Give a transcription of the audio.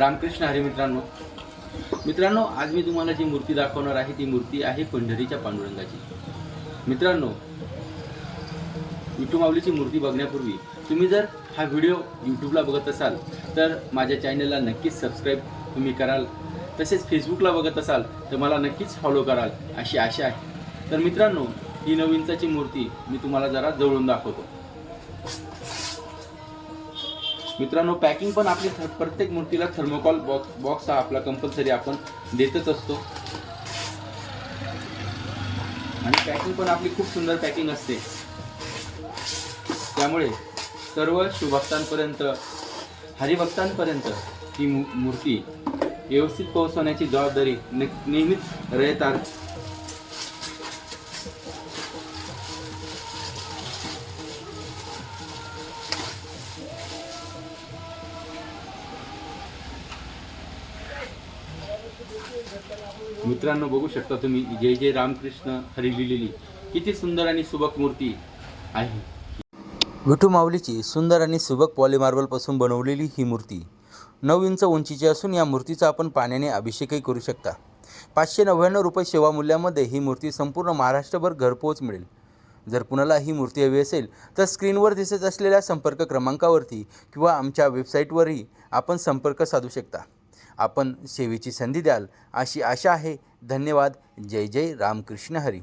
रामकृष्ण हरी मित्रांनो. मित्रांनो आज मी तुम्हाला जी मूर्ती दाखवणार आहे ती मूर्ती आहे पंढरीच्या पांडुरंगाची. मित्रांनो विठू माऊलीची मूर्ती बघण्यापूर्वी तुम्ही जर हा व्हिडिओ यूट्यूबला बघत असाल तर माझ्या चॅनलला नक्कीच सबस्क्राईब तुम्ही कराल. तसेच फेसबुकला बघत असाल तर मला नक्कीच फॉलो कराल अशी आशा आहे. तर मित्रांनो ही नवीनचाची मूर्ती मी तुम्हाला जरा जवळून दाखवतो. मित्रांनो पॅकिंग पण आपली प्रत्येक मूर्तीला थर्मोकॉल बॉक्स बॉक्स हा आपला कंपल्सरी आपण देतच असतो. आणि पॅकिंग पण आपली खूप सुंदर पॅकिंग असते. त्यामुळे सर्व शिवभक्तांपर्यंत हरिभक्तांपर्यंत ही मू- मूर्ती व्यवस्थित पोहोचवण्याची जबाबदारी नेहमीच रयतात मित्रांनो बघू शकता तुम्ही जय जय रामकृष्ण हरी लिहिलेली किती सुंदर आणि सुबक मूर्ती आहे. विठू माऊलीची सुंदर आणि सुबक पॉलीमार्बलपासून बनवलेली ही मूर्ती. नऊ इंच उंचीची असून या मूर्तीचा आपण पाण्याने अभिषेकही करू शकता. पाचशे नव्याण्णव रुपये सेवा मूल्यामध्ये ही मूर्ती संपूर्ण महाराष्ट्रभर घरपोच मिळेल. जर कुणाला ही मूर्ती हवी असेल तर स्क्रीनवर दिसत असलेल्या संपर्क क्रमांकावरती किंवा आमच्या वेबसाईटवरही आपण संपर्क साधू शकता. आपण सेवेची संधी द्याल अशी आशा आहे. धन्यवाद. जय जय रामकृष्ण हरी.